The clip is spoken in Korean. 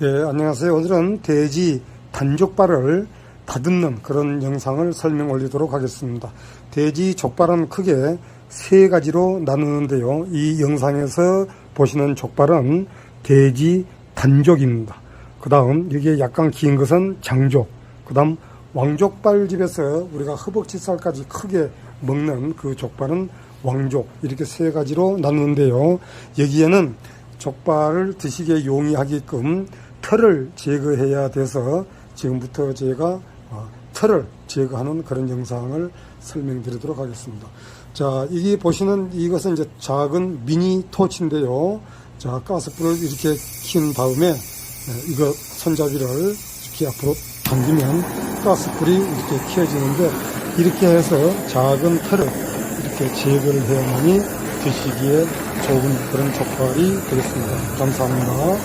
네, 안녕하세요. 오늘은 돼지 단족발을 다듬는 그런 영상을 설명 올리도록 하겠습니다. 돼지 족발은 크게 세 가지로 나누는데요. 이 영상에서 보시는 족발은 돼지 단족입니다. 그 다음, 여기에 약간 긴 것은 장족. 그 다음, 왕족발 집에서 우리가 허벅지살까지 크게 먹는 그 족발은 왕족. 이렇게 세 가지로 나누는데요. 여기에는 족발을 드시기에 용이하게끔 털을 제거해야 돼서 지금부터 제가 어, 털을 제거하는 그런 영상을 설명드리도록 하겠습니다. 자, 이게 보시는 이것은 이제 작은 미니 토치인데요. 자, 가스불을 이렇게 킨 다음에 네, 이거 손잡이를 이렇게 앞으로 당기면 가스불이 이렇게 켜지는데 이렇게 해서 작은 털을 이렇게 제거를 해야만이 드시기에 좋은 그런 족발이 되겠습니다. 감사합니다.